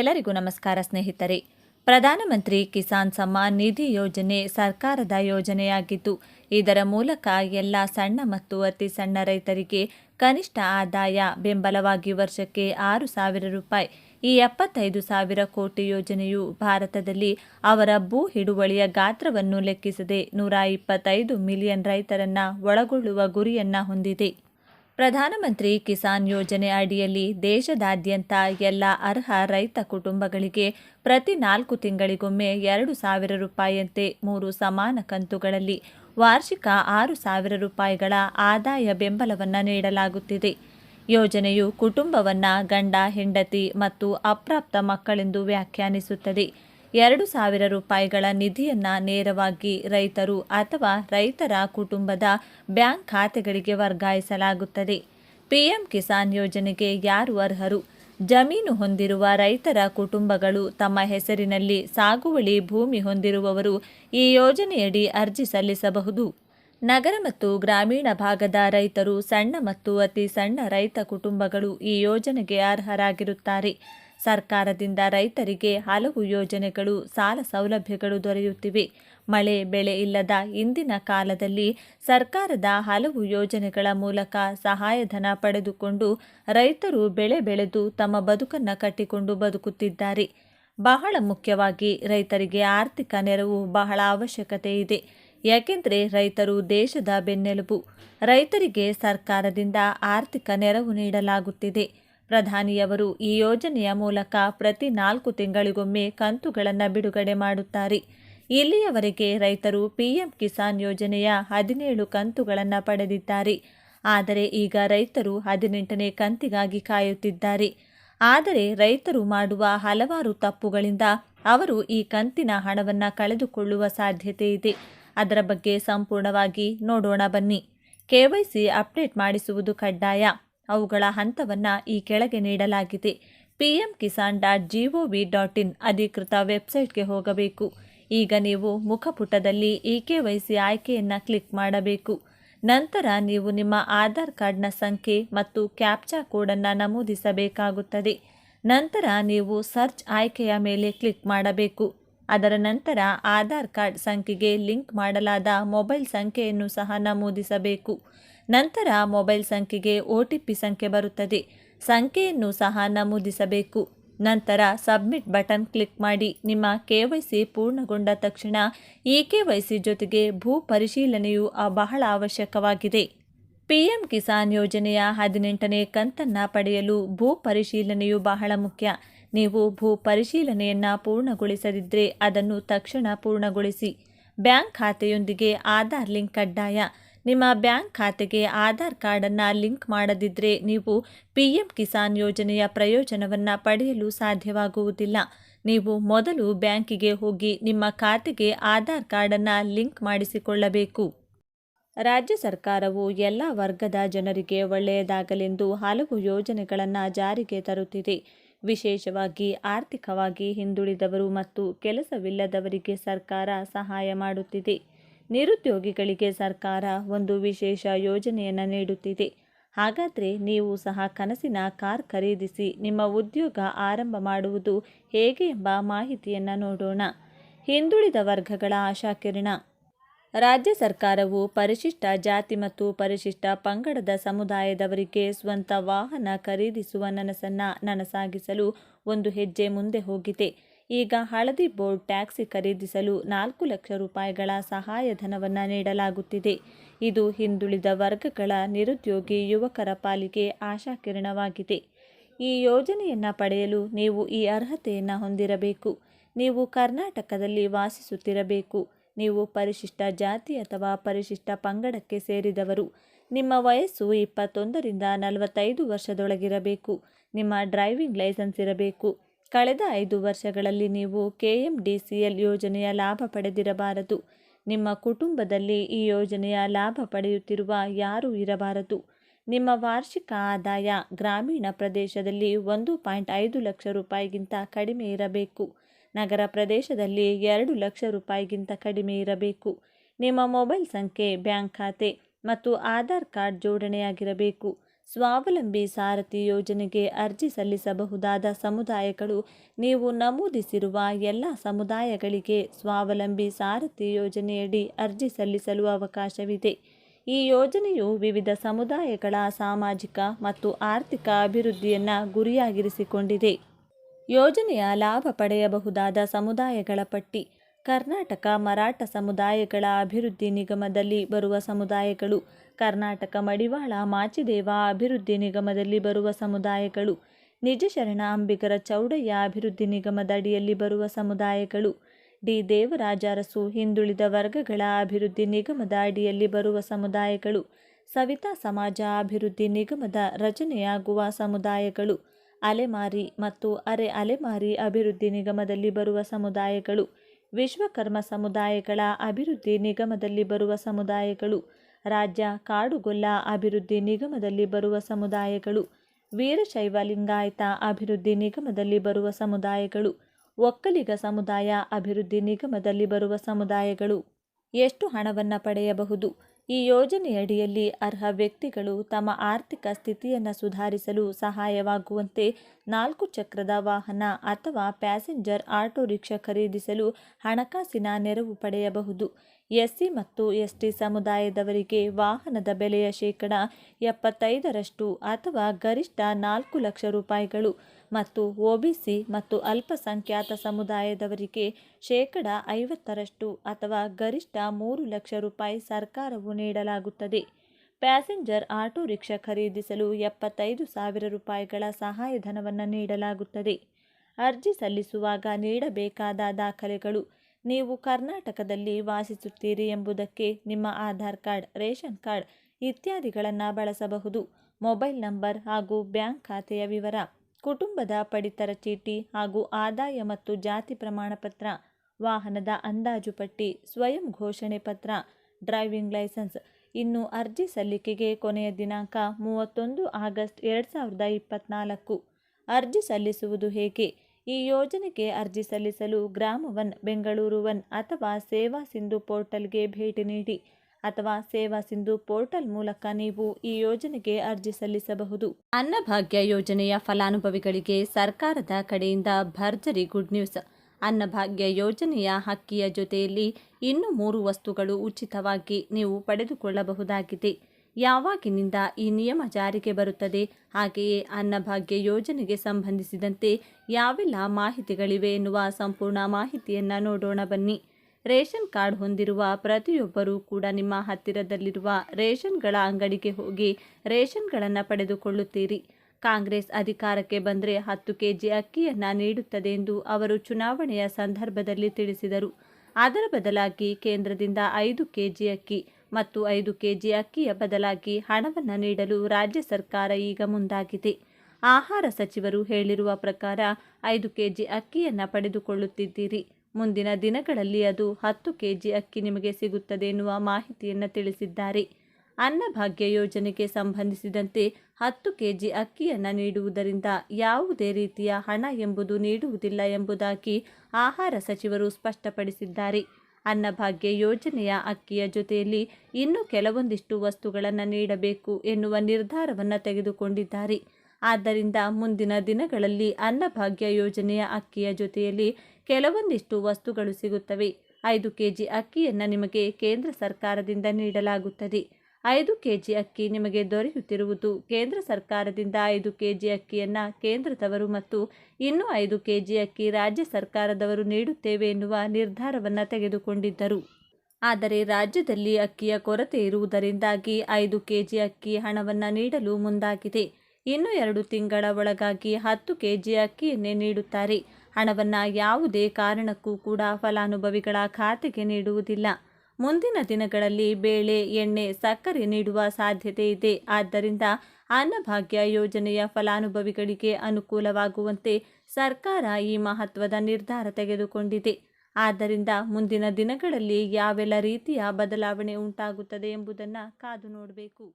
ಎಲ್ಲರಿಗೂ ನಮಸ್ಕಾರ ಸ್ನೇಹಿತರೆ. ಪ್ರಧಾನಮಂತ್ರಿ ಕಿಸಾನ್ ಸಮ್ಮಾನ್ ನಿಧಿ ಯೋಜನೆ ಸರ್ಕಾರದ ಯೋಜನೆಯಾಗಿದ್ದು, ಇದರ ಮೂಲಕ ಎಲ್ಲ ಸಣ್ಣ ಮತ್ತು ಅತಿ ಸಣ್ಣ ರೈತರಿಗೆ ಕನಿಷ್ಠ ಆದಾಯ ಬೆಂಬಲವಾಗಿ ವರ್ಷಕ್ಕೆ ಆರು ಸಾವಿರ ರೂಪಾಯಿ, ಈ ಎಪ್ಪತ್ತೈದು ಸಾವಿರ ಕೋಟಿ ಯೋಜನೆಯು ಭಾರತದಲ್ಲಿ ಅವರ ಭೂ ಹಿಡುವಳಿಯ ಗಾತ್ರವನ್ನು ಲೆಕ್ಕಿಸದೆ ನೂರ ಇಪ್ಪತ್ತೈದು ಮಿಲಿಯನ್ ರೈತರನ್ನ ಒಳಗೊಳ್ಳುವ ಗುರಿಯನ್ನ ಹೊಂದಿದೆ. ಪ್ರಧಾನಮಂತ್ರಿ ಕಿಸಾನ್ ಯೋಜನೆ ಅಡಿಯಲ್ಲಿ ದೇಶದಾದ್ಯಂತ ಎಲ್ಲ ಅರ್ಹ ರೈತ ಕುಟುಂಬಗಳಿಗೆ ಪ್ರತಿ ನಾಲ್ಕು ತಿಂಗಳಿಗೊಮ್ಮೆ ಎರಡು ಸಾವಿರ ರೂಪಾಯಿಯಂತೆ ಮೂರು ಸಮಾನ ಕಂತುಗಳಲ್ಲಿ ವಾರ್ಷಿಕ ಆರು ಸಾವಿರ ರೂಪಾಯಿಗಳ ಆದಾಯ ಬೆಂಬಲವನ್ನು ನೀಡಲಾಗುತ್ತಿದೆ. ಯೋಜನೆಯು ಕುಟುಂಬವನ್ನು ಗಂಡ, ಹೆಂಡತಿ ಮತ್ತು ಅಪ್ರಾಪ್ತ ಮಕ್ಕಳೆಂದು ವ್ಯಾಖ್ಯಾನಿಸುತ್ತದೆ. ಎರಡು ಸಾವಿರ ರೂಪಾಯಿಗಳ ನಿಧಿಯನ್ನ ನೇರವಾಗಿ ರೈತರು ಅಥವಾ ರೈತರ ಕುಟುಂಬದ ಬ್ಯಾಂಕ್ ಖಾತೆಗಳಿಗೆ ವರ್ಗಾಯಿಸಲಾಗುತ್ತದೆ. ಪಿಎಂ ಕಿಸಾನ್ ಯೋಜನೆಗೆ ಯಾರು ಅರ್ಹರು? ಜಮೀನು ಹೊಂದಿರುವ ರೈತರ ಕುಟುಂಬಗಳು ತಮ್ಮ ಹೆಸರಿನಲ್ಲಿ ಸಾಗುವಳಿ ಭೂಮಿ ಹೊಂದಿರುವವರು ಈ ಯೋಜನೆಯಡಿ ಅರ್ಜಿ ಸಲ್ಲಿಸಬಹುದು. ನಗರ ಮತ್ತು ಗ್ರಾಮೀಣ ಭಾಗದ ರೈತರು ಸಣ್ಣ ಮತ್ತು ಅತಿ ಸಣ್ಣ ರೈತ ಕುಟುಂಬಗಳು ಈ ಯೋಜನೆಗೆ ಅರ್ಹರಾಗಿರುತ್ತಾರೆ. ಸರ್ಕಾರದಿಂದ ರೈತರಿಗೆ ಹಲವು ಯೋಜನೆಗಳು, ಸಾಲ ಸೌಲಭ್ಯಗಳು ದೊರೆಯುತ್ತಿವೆ. ಮಳೆ, ಬೆಳೆ ಇಲ್ಲದ ಇಂದಿನ ಕಾಲದಲ್ಲಿ ಸರ್ಕಾರದ ಹಲವು ಯೋಜನೆಗಳ ಮೂಲಕ ಸಹಾಯಧನ ಪಡೆದುಕೊಂಡು ರೈತರು ಬೆಳೆ ಬೆಳೆದು ತಮ್ಮ ಬದುಕನ್ನು ಕಟ್ಟಿಕೊಂಡು ಬದುಕುತ್ತಿದ್ದಾರೆ. ಬಹಳ ಮುಖ್ಯವಾಗಿ ರೈತರಿಗೆ ಆರ್ಥಿಕ ನೆರವು ಬಹಳ ಅವಶ್ಯಕತೆ ಇದೆ. ಯಾಕೆಂದರೆ ರೈತರು ದೇಶದ ಬೆನ್ನೆಲುಬು. ರೈತರಿಗೆ ಸರ್ಕಾರದಿಂದ ಆರ್ಥಿಕ ನೆರವು ನೀಡಲಾಗುತ್ತಿದೆ. ಪ್ರಧಾನಿಯವರು ಈ ಯೋಜನೆಯ ಮೂಲಕ ಪ್ರತಿ ನಾಲ್ಕು ತಿಂಗಳಿಗೊಮ್ಮೆ ಕಂತುಗಳನ್ನು ಬಿಡುಗಡೆ ಮಾಡುತ್ತಾರೆ. ಇಲ್ಲಿಯವರೆಗೆ ರೈತರು ಪಿಎಂ ಕಿಸಾನ್ ಯೋಜನೆಯ ಹದಿನೇಳು ಕಂತುಗಳನ್ನು ಪಡೆದಿದ್ದಾರೆ. ಆದರೆ ಈಗ ರೈತರು ಹದಿನೆಂಟನೇ ಕಂತಿಗಾಗಿ ಕಾಯುತ್ತಿದ್ದಾರೆ. ಆದರೆ ರೈತರು ಮಾಡುವ ಹಲವಾರು ತಪ್ಪುಗಳಿಂದ ಅವರು ಈ ಕಂತಿನ ಹಣವನ್ನು ಕಳೆದುಕೊಳ್ಳುವ ಸಾಧ್ಯತೆ ಇದೆ. ಅದರ ಬಗ್ಗೆ ಸಂಪೂರ್ಣವಾಗಿ ನೋಡೋಣ ಬನ್ನಿ. ಕೆವೈಸಿ ಅಪ್ಡೇಟ್ ಮಾಡಿಸುವುದು ಕಡ್ಡಾಯ. ಅವುಗಳ ಹಂತವನ್ನು ಈ ಕೆಳಗೆ ನೀಡಲಾಗಿದೆ. PM Kisan dot gov dot in ಅಧಿಕೃತ ವೆಬ್ಸೈಟ್ಗೆ ಹೋಗಬೇಕು. ಈಗ ನೀವು ಮುಖಪುಟದಲ್ಲಿ ಇ ಕೆ ವೈಸಿ ಆಯ್ಕೆಯನ್ನು ಕ್ಲಿಕ್ ಮಾಡಬೇಕು. ನಂತರ ನೀವು ನಿಮ್ಮ ಆಧಾರ್ ಕಾರ್ಡ್ನ ಸಂಖ್ಯೆ ಮತ್ತು ಕ್ಯಾಪ್ಚಾ ಕೋಡನ್ನು ನಮೂದಿಸಬೇಕಾಗುತ್ತದೆ. ನಂತರ ನೀವು ಸರ್ಚ್ ಆಯ್ಕೆಯ ಮೇಲೆ ಕ್ಲಿಕ್ ಮಾಡಬೇಕು. ಅದರ ನಂತರ ಆಧಾರ್ ಕಾರ್ಡ್ ಸಂಖ್ಯೆಗೆ ಲಿಂಕ್ ಮಾಡಲಾದ ಮೊಬೈಲ್ ಸಂಖ್ಯೆಯನ್ನು ಸಹ ನಮೂದಿಸಬೇಕು. ನಂತರ ಮೊಬೈಲ್ ಸಂಖ್ಯೆಗೆ ಒ ಟಿ ಪಿ ಸಂಖ್ಯೆ ಬರುತ್ತದೆ. ಸಂಖ್ಯೆಯನ್ನು ಸಹ ನಮೂದಿಸಬೇಕು. ನಂತರ ಸಬ್ಮಿಟ್ ಬಟನ್ ಕ್ಲಿಕ್ ಮಾಡಿ ನಿಮ್ಮ ಕೆ ವೈ ಸಿ ಪೂರ್ಣಗೊಂಡ ತಕ್ಷಣ ಇ ಕೆ ವೈ ಸಿ ಜೊತೆಗೆ ಭೂ ಪರಿಶೀಲನೆಯು ಬಹಳ ಅವಶ್ಯಕವಾಗಿದೆ. ಪಿಎಂ ಕಿಸಾನ್ ಯೋಜನೆಯ ಹದಿನೆಂಟನೇ ಕಂತನ್ನು ಪಡೆಯಲು ಭೂ ಪರಿಶೀಲನೆಯು ಬಹಳ ಮುಖ್ಯ. ನೀವು ಭೂ ಪರಿಶೀಲನೆಯನ್ನು ಪೂರ್ಣಗೊಳಿಸದಿದ್ದರೆ ಅದನ್ನು ತಕ್ಷಣ ಪೂರ್ಣಗೊಳಿಸಿ. ಬ್ಯಾಂಕ್ ಖಾತೆಯೊಂದಿಗೆ ಆಧಾರ್ ಲಿಂಕ್ ಕಡ್ಡಾಯ. ನಿಮ್ಮ ಬ್ಯಾಂಕ್ ಖಾತೆಗೆ ಆಧಾರ್ ಕಾರ್ಡನ್ನು ಲಿಂಕ್ ಮಾಡದಿದ್ದರೆ ನೀವು ಪಿ ಎಂ ಕಿಸಾನ್ ಯೋಜನೆಯ ಪ್ರಯೋಜನವನ್ನು ಪಡೆಯಲು ಸಾಧ್ಯವಾಗುವುದಿಲ್ಲ. ನೀವು ಮೊದಲು ಬ್ಯಾಂಕಿಗೆ ಹೋಗಿ ನಿಮ್ಮ ಖಾತೆಗೆ ಆಧಾರ್ ಕಾರ್ಡನ್ನು ಲಿಂಕ್ ಮಾಡಿಸಿಕೊಳ್ಳಬೇಕು. ರಾಜ್ಯ ಸರ್ಕಾರವು ಎಲ್ಲ ವರ್ಗದ ಜನರಿಗೆ ಒಳ್ಳೆಯದಾಗಲೆಂದು ಹಲವು ಯೋಜನೆಗಳನ್ನು ಜಾರಿಗೆ ತರುತ್ತಿದೆ. ವಿಶೇಷವಾಗಿ ಆರ್ಥಿಕವಾಗಿ ಹಿಂದುಳಿದವರು ಮತ್ತು ಕೆಲಸವಿಲ್ಲದವರಿಗೆ ಸರ್ಕಾರ ಸಹಾಯ ಮಾಡುತ್ತಿದೆ. ನಿರುದ್ಯೋಗಿಗಳಿಗೆ ಸರ್ಕಾರ ಒಂದು ವಿಶೇಷ ಯೋಜನೆಯನ್ನು ನೀಡುತ್ತಿದೆ. ಹಾಗಾದರೆ ನೀವು ಸಹ ಕನಸಿನ ಕಾರ್ ಖರೀದಿಸಿ ನಿಮ್ಮ ಉದ್ಯೋಗ ಆರಂಭ ಮಾಡುವುದು ಹೇಗೆ ಎಂಬ ಮಾಹಿತಿಯನ್ನು ನೋಡೋಣ. ಹಿಂದುಳಿದ ವರ್ಗಗಳ ಆಶಾಕಿರಣ. ರಾಜ್ಯ ಸರ್ಕಾರವು ಪರಿಶಿಷ್ಟ ಜಾತಿ ಮತ್ತು ಪರಿಶಿಷ್ಟ ಪಂಗಡದ ಸಮುದಾಯದವರಿಗೆ ಸ್ವಂತ ವಾಹನ ಖರೀದಿಸುವ ನನಸನ್ನು ನನಸಾಗಿಸಲು ಒಂದು ಹೆಜ್ಜೆ ಮುಂದೆ ಹೋಗಿದೆ. ಈಗ ಹಳದಿ ಬೋರ್ಡ್ ಟ್ಯಾಕ್ಸಿ ಖರೀದಿಸಲು ನಾಲ್ಕು ಲಕ್ಷ ರೂಪಾಯಿಗಳ ಸಹಾಯಧನವನ್ನು ನೀಡಲಾಗುತ್ತಿದೆ. ಇದು ಹಿಂದುಳಿದ ವರ್ಗಗಳ ನಿರುದ್ಯೋಗಿ ಯುವಕರ ಪಾಲಿಗೆ ಆಶಾಕಿರಣವಾಗಿದೆ. ಈ ಯೋಜನೆಯನ್ನು ಪಡೆಯಲು ನೀವು ಈ ಅರ್ಹತೆಯನ್ನು ಹೊಂದಿರಬೇಕು. ನೀವು ಕರ್ನಾಟಕದಲ್ಲಿ ವಾಸಿಸುತ್ತಿರಬೇಕು. ನೀವು ಪರಿಶಿಷ್ಟ ಜಾತಿ ಅಥವಾ ಪರಿಶಿಷ್ಟ ಪಂಗಡಕ್ಕೆ ಸೇರಿದವರು. ನಿಮ್ಮ ವಯಸ್ಸು ಇಪ್ಪತ್ತೊಂದರಿಂದ ನಲವತ್ತೈದು ವರ್ಷದೊಳಗಿರಬೇಕು. ನಿಮ್ಮ ಡ್ರೈವಿಂಗ್ ಲೈಸೆನ್ಸ್ ಇರಬೇಕು. ಕಳೆದ ಐದು ವರ್ಷಗಳಲ್ಲಿ ನೀವು K M D C L ಯೋಜನೆಯ ಲಾಭ ಪಡೆದಿರಬಾರದು. ನಿಮ್ಮ ಕುಟುಂಬದಲ್ಲಿ ಈ ಯೋಜನೆಯ ಲಾಭ ಪಡೆಯುತ್ತಿರುವ ಯಾರೂ ಇರಬಾರದು. ನಿಮ್ಮ ವಾರ್ಷಿಕ ಆದಾಯ ಗ್ರಾಮೀಣ ಪ್ರದೇಶದಲ್ಲಿ ಒಂದು ಪಾಯಿಂಟ್ ಐದು ಲಕ್ಷ ರೂಪಾಯಿಗಿಂತ ಕಡಿಮೆ ಇರಬೇಕು. ನಗರ ಪ್ರದೇಶದಲ್ಲಿ ಎರಡು ಲಕ್ಷ ರೂಪಾಯಿಗಿಂತ ಕಡಿಮೆ ಇರಬೇಕು. ನಿಮ್ಮ ಮೊಬೈಲ್ ಸಂಖ್ಯೆ, ಬ್ಯಾಂಕ್ ಖಾತೆ ಮತ್ತು ಆಧಾರ್ ಕಾರ್ಡ್ ಜೋಡಣೆಯಾಗಿರಬೇಕು. ಸ್ವಾವಲಂಬಿ ಸಾರಥಿ ಯೋಜನೆಗೆ ಅರ್ಜಿ ಸಲ್ಲಿಸಬಹುದಾದ ಸಮುದಾಯಗಳು ನೀವು ನಮೂದಿಸಿರುವ ಎಲ್ಲ ಸಮುದಾಯಗಳಿಗೆ ಸ್ವಾವಲಂಬಿ ಸಾರಥಿ ಯೋಜನೆಯಡಿ ಅರ್ಜಿ ಸಲ್ಲಿಸಲು ಅವಕಾಶವಿದೆ. ಈ ಯೋಜನೆಯು ವಿವಿಧ ಸಮುದಾಯಗಳ ಸಾಮಾಜಿಕ ಮತ್ತು ಆರ್ಥಿಕ ಅಭಿವೃದ್ಧಿಯನ್ನು ಗುರಿಯಾಗಿರಿಸಿಕೊಂಡಿದೆ. ಯೋಜನೆಯ ಲಾಭ ಪಡೆಯಬಹುದಾದ ಸಮುದಾಯಗಳ ಪಟ್ಟಿ. ಕರ್ನಾಟಕ ಮರಾಠ ಸಮುದಾಯಗಳ ಅಭಿವೃದ್ಧಿ ನಿಗಮದಲ್ಲಿ ಬರುವ ಸಮುದಾಯಗಳು. ಕರ್ನಾಟಕ ಮಡಿವಾಳ ಮಾಚಿದೇವ ಅಭಿವೃದ್ಧಿ ನಿಗಮದಲ್ಲಿ ಬರುವ ಸಮುದಾಯಗಳು. ನಿಜಶರಣ ಅಂಬಿಗರ ಚೌಡಯ್ಯ ಅಭಿವೃದ್ಧಿ ನಿಗಮದ ಅಡಿಯಲ್ಲಿ ಬರುವ ಸಮುದಾಯಗಳು. ಡಿ. ದೇವರಾಜ ಅರಸು ಹಿಂದುಳಿದ ವರ್ಗಗಳ ಅಭಿವೃದ್ಧಿ ನಿಗಮದ ಅಡಿಯಲ್ಲಿ ಬರುವ ಸಮುದಾಯಗಳು. ಸವಿತಾ ಸಮಾಜ ಅಭಿವೃದ್ಧಿ ನಿಗಮದ ರಚನೆಯಾಗುವ ಸಮುದಾಯಗಳು. ಅಲೆಮಾರಿ ಮತ್ತು ಅರೆ ಅಲೆಮಾರಿ ಅಭಿವೃದ್ಧಿ ನಿಗಮದಲ್ಲಿ ಬರುವ ಸಮುದಾಯಗಳು, ವಿಶ್ವಕರ್ಮ ಸಮುದಾಯಗಳ ಅಭಿವೃದ್ಧಿ ನಿಗಮದಲ್ಲಿ ಬರುವ ಸಮುದಾಯಗಳು, ರಾಜ್ಯ ಕಾಡುಗೊಲ್ಲ ಅಭಿವೃದ್ಧಿ ನಿಗಮದಲ್ಲಿ ಬರುವ ಸಮುದಾಯಗಳು, ವೀರಶೈವ ಲಿಂಗಾಯತ ಅಭಿವೃದ್ಧಿ ನಿಗಮದಲ್ಲಿ ಬರುವ ಸಮುದಾಯಗಳು, ಒಕ್ಕಲಿಗ ಸಮುದಾಯ ಅಭಿವೃದ್ಧಿ ನಿಗಮದಲ್ಲಿ ಬರುವ ಸಮುದಾಯಗಳು. ಎಷ್ಟು ಹಣವನ್ನು ಪಡೆಯಬಹುದು? ಈ ಯೋಜನೆಯಡಿಯಲ್ಲಿ ಅರ್ಹ ವ್ಯಕ್ತಿಗಳು ತಮ್ಮ ಆರ್ಥಿಕ ಸ್ಥಿತಿಯನ್ನು ಸುಧಾರಿಸಲು ಸಹಾಯವಾಗುವಂತೆ ನಾಲ್ಕು ಚಕ್ರದ ವಾಹನ ಅಥವಾ ಪ್ಯಾಸೆಂಜರ್ ಆಟೋ ರಿಕ್ಷಾ ಖರೀದಿಸಲು ಹಣಕಾಸಿನ ನೆರವು ಪಡೆಯಬಹುದು. ಎಸ್ಸಿ ಮತ್ತು ಎಸ್ಟಿ ಸಮುದಾಯದವರಿಗೆ ವಾಹನದ ಬೆಲೆಯ ಶೇಕಡ ಎಪ್ಪತ್ತೈದರಷ್ಟು ಅಥವಾ ಗರಿಷ್ಠ ನಾಲ್ಕು ಲಕ್ಷ ರೂಪಾಯಿಗಳು. ಮತ್ತು ಒಬಿಸಿ ಮತ್ತು ಅಲ್ಪಸಂಖ್ಯಾತ ಸಮುದಾಯದವರಿಗೆ ಶೇಕಡ ಐವತ್ತರಷ್ಟು ಅಥವಾ ಗರಿಷ್ಠ ಮೂರು ಲಕ್ಷ ರೂಪಾಯಿ ಸರ್ಕಾರವು ನೀಡಲಾಗುತ್ತದೆ. ಪ್ಯಾಸೆಂಜರ್ ಆಟೋ ರಿಕ್ಷಾ ಖರೀದಿಸಲು ಎಪ್ಪತ್ತೈದು ಸಾವಿರ ರೂಪಾಯಿಗಳ ಸಹಾಯಧನವನ್ನು ನೀಡಲಾಗುತ್ತದೆ. ಅರ್ಜಿ ಸಲ್ಲಿಸುವಾಗ ನೀಡಬೇಕಾದ ದಾಖಲೆಗಳು ನೀವು ಕರ್ನಾಟಕದಲ್ಲಿ ವಾಸಿಸುತ್ತೀರಿ ಎಂಬುದಕ್ಕೆ ನಿಮ್ಮ ಆಧಾರ್ ಕಾರ್ಡ್, ರೇಷನ್ ಕಾರ್ಡ್ ಇತ್ಯಾದಿಗಳನ್ನು ಬಳಸಬಹುದು. ಮೊಬೈಲ್ ನಂಬರ್ ಹಾಗೂ ಬ್ಯಾಂಕ್ ಖಾತೆಯ ವಿವರ. ಕುಟುಂಬದ ಪಡಿತರ ಚೀಟಿ ಹಾಗೂ ಆದಾಯ ಮತ್ತು ಜಾತಿ ಪ್ರಮಾಣಪತ್ರ ವಾಹನದ ಅಂದಾಜು ಪಟ್ಟಿ, ಸ್ವಯಂ ಘೋಷಣೆ ಪತ್ರ, ಡ್ರೈವಿಂಗ್ ಲೈಸೆನ್ಸ್. ಇನ್ನು ಅರ್ಜಿ ಸಲ್ಲಿಕೆಗೆ ಕೊನೆಯ ದಿನಾಂಕ ಮೂವತ್ತೊಂದು ಆಗಸ್ಟ್ ಎರಡು ಸಾವಿರದ ಇಪ್ಪತ್ತ್ನಾಲ್ಕು ಅರ್ಜಿ ಸಲ್ಲಿಸುವುದು ಹೇಗೆ? ಈ ಯೋಜನೆಗೆ ಅರ್ಜಿ ಸಲ್ಲಿಸಲು ಗ್ರಾಮ ಒನ್ ಬೆಂಗಳೂರು ಒನ್ ಅಥವಾ ಸೇವಾ ಸಿಂಧು ಪೋರ್ಟಲ್ಗೆ ಭೇಟಿ ನೀಡಿ. ಅಥವಾ ಸೇವಾ ಸಿಂಧು ಪೋರ್ಟಲ್ ಮೂಲಕ ನೀವು ಈ ಯೋಜನೆಗೆ ಅರ್ಜಿ ಸಲ್ಲಿಸಬಹುದು. ಅನ್ನಭಾಗ್ಯ ಯೋಜನೆಯ ಫಲಾನುಭವಿಗಳಿಗೆ ಸರ್ಕಾರದ ಕಡೆಯಿಂದ ಭರ್ಜರಿ ಗುಡ್ ನ್ಯೂಸ್. ಅನ್ನಭಾಗ್ಯ ಯೋಜನೆಯ ಹಕ್ಕಿಯ ಜೊತೆಯಲ್ಲಿ ಇನ್ನು ಮೂರು ವಸ್ತುಗಳು ಉಚಿತವಾಗಿ ನೀವು ಪಡೆದುಕೊಳ್ಳಬಹುದಾಗಿದೆ. ಯಾವಾಗಿನಿಂದ ಈ ನಿಯಮ ಜಾರಿಗೆ ಬರುತ್ತದೆ? ಹಾಗೆಯೇ ಅನ್ನಭಾಗ್ಯ ಯೋಜನೆಗೆ ಸಂಬಂಧಿಸಿದಂತೆ ಯಾವೆಲ್ಲ ಮಾಹಿತಿಗಳಿವೆ ಎನ್ನುವ ಸಂಪೂರ್ಣ ಮಾಹಿತಿಯನ್ನು ನೋಡೋಣ ಬನ್ನಿ. ರೇಷನ್ ಕಾರ್ಡ್ ಹೊಂದಿರುವ ಪ್ರತಿಯೊಬ್ಬರೂ ಕೂಡ ನಿಮ್ಮ ಹತ್ತಿರದಲ್ಲಿರುವ ರೇಷನ್ಗಳ ಅಂಗಡಿಗೆ ಹೋಗಿ ರೇಷನ್ಗಳನ್ನು ಪಡೆದುಕೊಳ್ಳುತ್ತೀರಿ. ಕಾಂಗ್ರೆಸ್ ಅಧಿಕಾರಕ್ಕೆ ಬಂದರೆ ಹತ್ತು ಕೆಜಿ ಅಕ್ಕಿಯನ್ನು ನೀಡುತ್ತದೆ ಎಂದು ಅವರು ಚುನಾವಣೆಯ ಸಂದರ್ಭದಲ್ಲಿ ತಿಳಿಸಿದರು. ಅದರ ಬದಲಾಗಿ ಕೇಂದ್ರದಿಂದ ಐದು ಕೆಜಿ ಅಕ್ಕಿ ಮತ್ತು ಐದು ಕೆಜಿ ಅಕ್ಕಿಯ ಬದಲಾಗಿ ಹಣವನ್ನು ನೀಡಲು ರಾಜ್ಯ ಸರ್ಕಾರ ಈಗ ಮುಂದಾಗಿದೆ. ಆಹಾರ ಸಚಿವರು ಹೇಳಿರುವ ಪ್ರಕಾರ ಐದು ಕೆಜಿ ಅಕ್ಕಿಯನ್ನು ಪಡೆದುಕೊಳ್ಳುತ್ತಿದ್ದೀರಿ. ಮುಂದಿನ ದಿನಗಳಲ್ಲಿ ಅದು ಹತ್ತು ಕೆಜಿ ಅಕ್ಕಿ ನಿಮಗೆ ಸಿಗುತ್ತದೆ ಎನ್ನುವ ಮಾಹಿತಿಯನ್ನು ತಿಳಿಸಿದ್ದಾರೆ. ಅನ್ನಭಾಗ್ಯ ಯೋಜನೆಗೆ ಸಂಬಂಧಿಸಿದಂತೆ ಹತ್ತು ಕೆಜಿ ಅಕ್ಕಿಯನ್ನು ನೀಡುವುದರಿಂದ ಯಾವುದೇ ರೀತಿಯ ಹಣ ಎಂಬುದು ನೀಡುವುದಿಲ್ಲ ಎಂಬುದಾಗಿ ಆಹಾರ ಸಚಿವರು ಸ್ಪಷ್ಟಪಡಿಸಿದ್ದಾರೆ. ಅನ್ನಭಾಗ್ಯ ಯೋಜನೆಯ ಅಕ್ಕಿಯ ಜೊತೆಯಲ್ಲಿ ಇನ್ನೂ ಕೆಲವೊಂದಿಷ್ಟು ವಸ್ತುಗಳನ್ನು ನೀಡಬೇಕು ಎನ್ನುವ ನಿರ್ಧಾರವನ್ನು ತೆಗೆದುಕೊಂಡಿದ್ದಾರೆ. ಆದ್ದರಿಂದ ಮುಂದಿನ ದಿನಗಳಲ್ಲಿ ಅನ್ನಭಾಗ್ಯ ಯೋಜನೆಯ ಅಕ್ಕಿಯ ಜೊತೆಯಲ್ಲಿ ಕೆಲವೊಂದಿಷ್ಟು ವಸ್ತುಗಳು ಸಿಗುತ್ತವೆ. ಐದು ಕೆಜಿ ಅಕ್ಕಿಯನ್ನು ನಿಮಗೆ ಕೇಂದ್ರ ಸರ್ಕಾರದಿಂದ ನೀಡಲಾಗುತ್ತದೆ. ಐದು ಕೆಜಿ ಅಕ್ಕಿ ನಿಮಗೆ ದೊರೆಯುತ್ತಿರುವುದು ಕೇಂದ್ರ ಸರ್ಕಾರದಿಂದ ಐದು ಕೆಜಿ ಅಕ್ಕಿಯನ್ನು ಕೇಂದ್ರದವರು ಮತ್ತು ಇನ್ನೂ ಐದು ಕೆಜಿ ಅಕ್ಕಿ ರಾಜ್ಯ ಸರ್ಕಾರದವರು ನೀಡುತ್ತೇವೆ ಎನ್ನುವ ನಿರ್ಧಾರವನ್ನು ತೆಗೆದುಕೊಂಡಿದ್ದರು. ಆದರೆ ರಾಜ್ಯದಲ್ಲಿ ಅಕ್ಕಿಯ ಕೊರತೆ ಇರುವುದರಿಂದಾಗಿ ಐದು ಕೆಜಿ ಅಕ್ಕಿ ಹಣವನ್ನು ನೀಡಲು ಮುಂದಾಗಿದೆ. ಇನ್ನು ಎರಡು ತಿಂಗಳ ಒಳಗಾಗಿ ಹತ್ತು ಕೆಜಿ ಅಕ್ಕಿಯನ್ನೇ ನೀಡುತ್ತಾರೆ. ಹಣವನ್ನು ಯಾವುದೇ ಕಾರಣಕ್ಕೂ ಕೂಡ ಫಲಾನುಭವಿಗಳ ಖಾತೆಗೆ ನೀಡುವುದಿಲ್ಲ. ಮುಂದಿನ ದಿನಗಳಲ್ಲಿ ಬೇಳೆ, ಎಣ್ಣೆ, ಸಕ್ಕರೆ ನೀಡುವ ಸಾಧ್ಯತೆ ಇದೆ. ಆದ್ದರಿಂದ ಅನ್ನಭಾಗ್ಯ ಯೋಜನೆಯ ಫಲಾನುಭವಿಗಳಿಗೆ ಅನುಕೂಲವಾಗುವಂತೆ ಸರ್ಕಾರ ಈ ಮಹತ್ವದ ನಿರ್ಧಾರ ತೆಗೆದುಕೊಂಡಿದೆ. ಆದ್ದರಿಂದ ಮುಂದಿನ ದಿನಗಳಲ್ಲಿ ಯಾವೆಲ್ಲ ರೀತಿಯ ಬದಲಾವಣೆ ಉಂಟಾಗುತ್ತದೆ ಎಂಬುದನ್ನು ಕಾದು ನೋಡಬೇಕು.